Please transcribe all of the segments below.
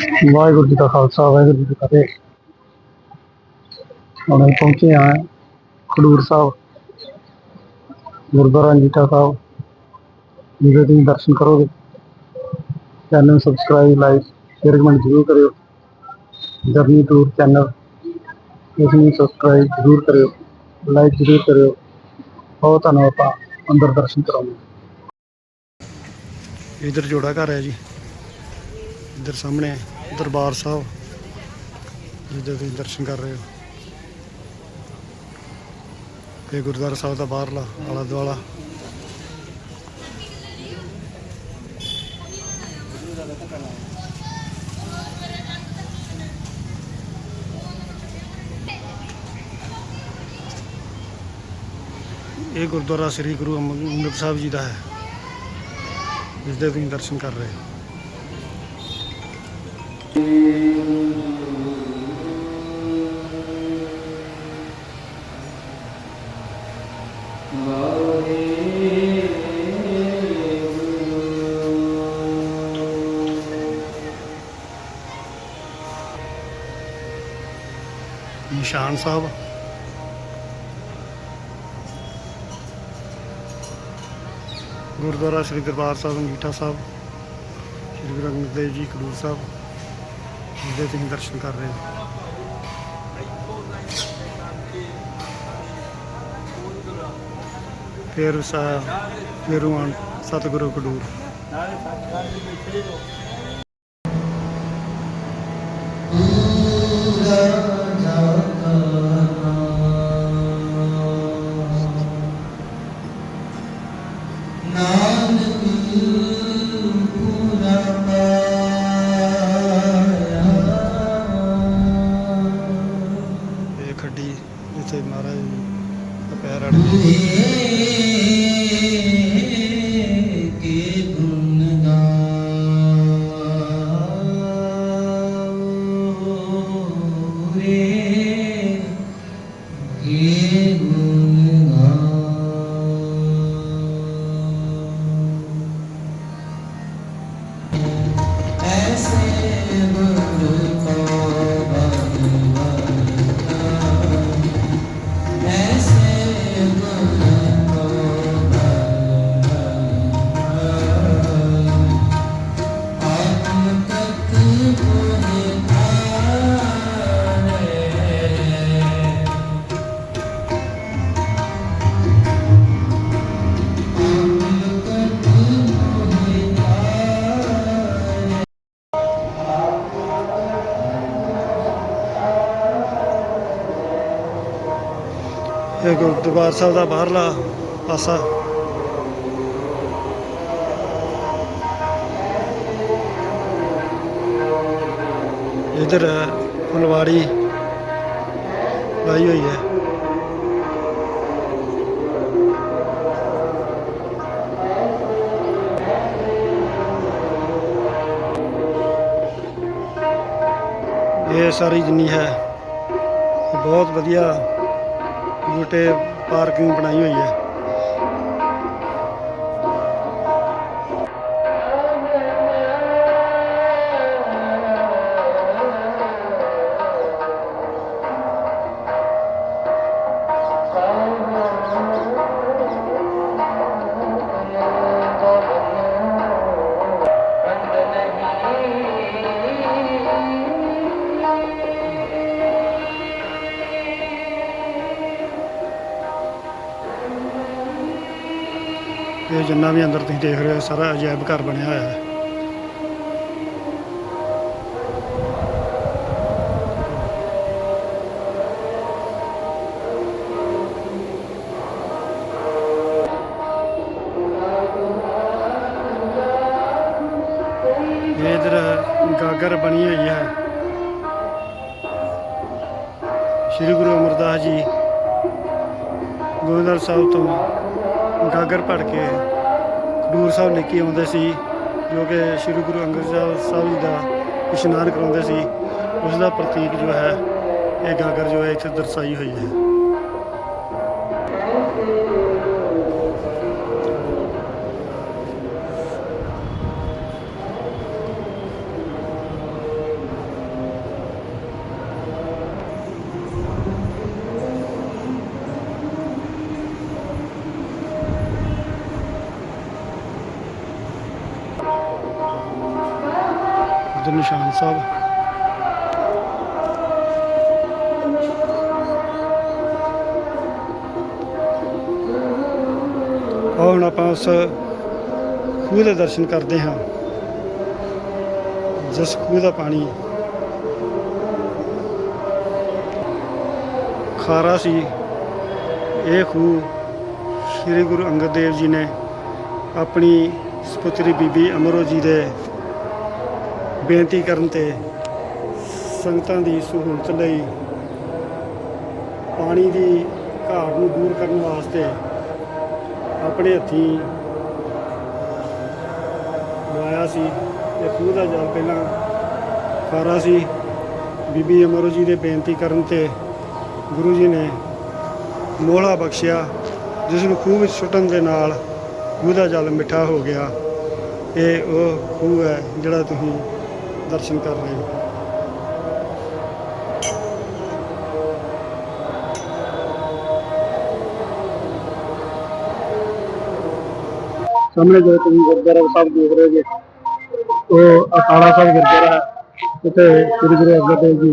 ਵਾਹਿਗੁਰੂ ਜੀ ਕਾ ਖਾਲਸਾ, ਵਾਹਿਗੁਰੂ ਜੀ ਕੀ ਫਤਿਹ। ਹੁਣ ਅਸੀਂ ਪਹੁੰਚੇ ਆ ਖਡੂਰ ਸਾਹਿਬ, ਗੁਰਦੁਆਰਾ ਅੰਜੀਠਾ ਸਾਹਿਬ। ਜਿਹਦੇ ਤੁਸੀਂ ਦਰਸ਼ਨ ਕਰੋਗੇ channel subscribe like share comment ਜ਼ਰੂਰ ਕਰਿਓ। ਜਰਨੀ ਟੂਰ ਚੈਨਲ ਇਸ ਨੂੰ ਸਬਸਕ੍ਰਾਈਬ ਜ਼ਰੂਰ ਕਰਿਓ ਲਾਈਕ ਜ਼ਰੂਰ ਕਰਿਓ। ਬਹੁਤ ਤੁਹਾਨੂੰ ਆਪਾਂ ਅੰਦਰ ਦਰਸ਼ਨ ਕਰਾਉਂਗੇ ਇਧਰ ਜੋੜਾ ਘਰ ਹੈ ਜੀ। ਇੱਧਰ ਸਾਹਮਣੇ ਦਰਬਾਰ ਸਾਹਿਬ, ਜਿਹਦੇ ਤੁਸੀਂ ਦਰਸ਼ਨ ਕਰ ਰਹੇ ਹੋ। ਇਹ ਗੁਰਦੁਆਰਾ ਸਾਹਿਬ ਦਾ ਬਾਹਰਲਾ, ਆਲਾ ਦੁਆਲਾ। ਇਹ ਗੁਰਦੁਆਰਾ ਸ੍ਰੀ ਗੁਰੂ ਅੰਗਦ ਸਾਹਿਬ ਜੀ ਦਾ ਹੈ, ਜਿਸ ਦੇ ਤੁਸੀਂ ਦਰਸ਼ਨ ਕਰ ਰਹੇ ਹੋ। ਨਿਸ਼ਾਨ ਸਾਹਿਬ। ਗੁਰਦੁਆਰਾ ਸ੍ਰੀ ਦਰਬਾਰ ਸਾਹਿਬ, ਅੰਗੀਠਾ ਸਾਹਿਬ, ਸ੍ਰੀ ਗੁਰੂ ਅੰਗਦ ਦੇਵ ਜੀ, ਖਡੂਰ ਸਾਹਿਬ। ਜਿਹਦੇ ਤੁਸੀਂ ਦਰਸ਼ਨ ਕਰ ਰਹੇ ਹੋ? ਫਿਰ ਸਾ ਫਿਰੂਆਨ ਸਤਿਗੁਰੂ ਖਡੂਰ ਇਹ রে ਇਹ ਗੁਰਦੁਆਰਾ ਸਾਹਿਬ ਦਾ ਬਾਹਰਲਾ ਪਾਸਾ। ਇਧਰ ਫੁਲਵਾੜੀ ਲਾਈ ਹੋਈ ਹੈ। ਇਹ ਸਾਰੀ ਜਿੰਨੀ ਹੈ ਬਹੁਤ ਵਧੀਆ ਬੂਟੇ ਪਾਰਕਿੰਗ ਬਣਾਈ ਹੋਈ ਹੈ। ਜਿੰਨਾ ਵੀ ਅੰਦਰ ਤੁਸੀਂ ਦੇਖ ਰਹੇ ਹੋ, ਸਾਰਾ ਅਜਾਇਬ ਘਰ ਬਣਿਆ ਹੋਇਆ ਹੈ। ਇਧਰ ਗਾਗਰ ਬਣੀ ਹੋਈ ਹੈ। ਸ੍ਰੀ ਗੁਰੂ ਅਮਰਦਾਸ ਜੀ, ਗੋਬਿੰਦ ਸਾਹਿਬ ਤੋਂ ਗਾਗਰ ਭੜ ਕੇ ਡੂਰ ਸਾਹਿਬ ਲੈ ਕੇ ਆਉਂਦੇ ਸੀ, ਜੋ ਕਿ ਸ੍ਰੀ ਗੁਰੂ ਅੰਗਦ ਸਾਹਿਬ ਸਾਹਿਬ ਜੀ ਦਾ ਇਸ਼ਨਾਨ ਕਰਾਉਂਦੇ ਸੀ, ਉਸ ਦਾ ਪ੍ਰਤੀਕ ਜੋ ਹੈ, ਇਹ ਗਾਗਰ ਜੋ ਹੈ ਇੱਥੇ ਦਰਸਾਈ ਹੋਈ ਹੈ। ਨਿਸ਼ਾਨ ਸਾਹਿਬ। ਆਓ ਹੁਣ ਆਪਾਂ ਉਸ ਖੂਹ ਦੇ ਦਰਸ਼ਨ ਕਰਦੇ ਹਾਂ। ਜਿਸ ਖੂਹ ਦਾ ਪਾਣੀ ਖਾਰਾ ਸੀ, ਇਹ ਖੂਹ ਸ੍ਰੀ ਗੁਰੂ ਅੰਗਦ ਦੇਵ ਜੀ ਨੇ ਆਪਣੀ ਸਪੁੱਤਰੀ ਬੀਬੀ ਅਮਰੋ ਜੀ ਦੇ ਬੇਨਤੀ ਕਰਨ ਤੇ ਸੰਗਤਾਂ ਦੀ ਸਹੂਲਤ ਲਈ ਪਾਣੀ ਦੀ ਘਾਟ ਨੂੰ ਦੂਰ ਕਰਨ ਵਾਸਤੇ ਆਪਣੇ ਹੱਥੀਂ ਲਵਾਇਆ ਸੀ ਇਹ ਖੂਹ ਦਾ ਜਲ ਪਹਿਲਾਂ ਖਾਰਾ ਸੀ। ਬੀਬੀ ਅਮਰੋ ਜੀ ਦੇ ਬੇਨਤੀ ਕਰਨ ਤੇ ਗੁਰੂ ਜੀ ਨੇ ਮੋਹਲਾ ਬਖਸ਼ਿਆ, ਜਿਸ ਨੂੰ ਖੂਹ ਵਿੱਚ ਸੁੱਟਣ ਦੇ ਨਾਲ ਖੂਹ ਦਾ ਜਲ ਮਿੱਠਾ ਹੋ ਗਿਆ। ਇਹ ਉਹ ਖੂਹ ਹੈ ਜਿਹੜਾ ਤੁਸੀਂ ਦਰਸ਼ਨ ਕਰ ਰਹੇ ਹੋ। ਸਾਹਮਣੇ ਜੋ ਤੁਸੀਂ ਗੁਰਦੁਆਰਾ ਸਾਹਿਬ ਦੇਖ ਰਹੇ ਜੇ, ਉਹ ਅਖਾੜਾ ਸਾਹਿਬ ਗੁਰਦੁਆਰਾ ਹੈ, ਉੱਥੇ ਸ੍ਰੀ ਗੁਰੂ ਅੰਗਦ ਦੇਵ ਜੀ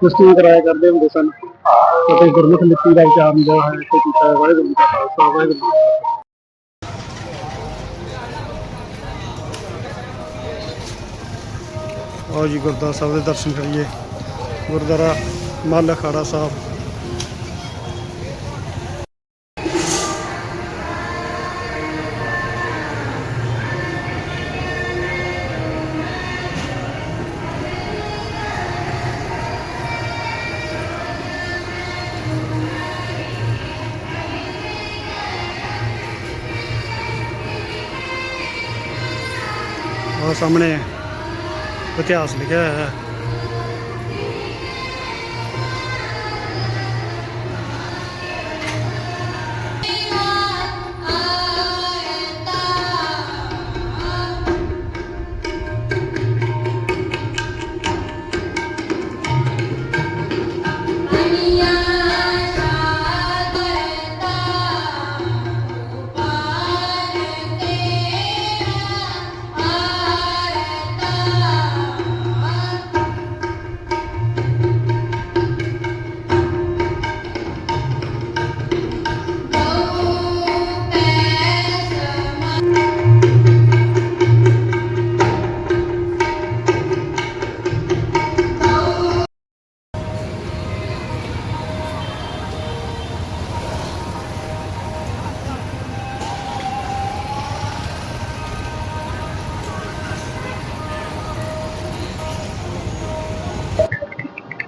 ਕੁਸ਼ਤੀ ਕਰਾਇਆ ਕਰਦੇ ਹੁੰਦੇ ਸਨ। ਅਤੇ ਗੁਰਮੁਖ ਲਿਪੀ ਦਾ ਵਿਚਾਰ ਜੋ ਹੈ ਤੇ ਕੀਤਾ ਵਾਹਿਗੁਰੂ ਜੀ ਕਾ ਖਾਲਸਾ, ਵਾਹਿਗੁਰੂ ਜੀ ਕੀ ਫਤਿਹ ਆਓ ਜੀ ਗੁਰਦੁਆਰਾ ਸਾਹਿਬ ਦੇ ਦਰਸ਼ਨ ਕਰੀਏ। ਗੁਰਦੁਆਰਾ ਮੱਲ ਅਖਾੜਾ ਸਾਹਿਬ। ਉਹ ਸਾਹਮਣੇ 不掉什么个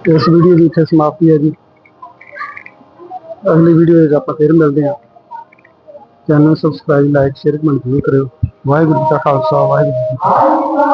ਹੈ ਇਸ ਵੀਡੀਓ ਦੀ ਇੱਥੇ ਸਮਾਪਤੀ ਹੈ ਜੀ। ਅਗਲੀ ਵੀਡੀਓ ਵਿੱਚ ਆਪਾਂ ਫਿਰ ਮਿਲਦੇ ਹਾਂ। Channel subscribe like share comment ਜ਼ਰੂਰ ਕਰਿਓ। ਵਾਹਿਗੁਰੂ ਜੀ ਕਾ ਖਾਲਸਾ, ਵਾਹਿਗੁਰੂ ਜੀ ਕੀ ਫਤਿਹ।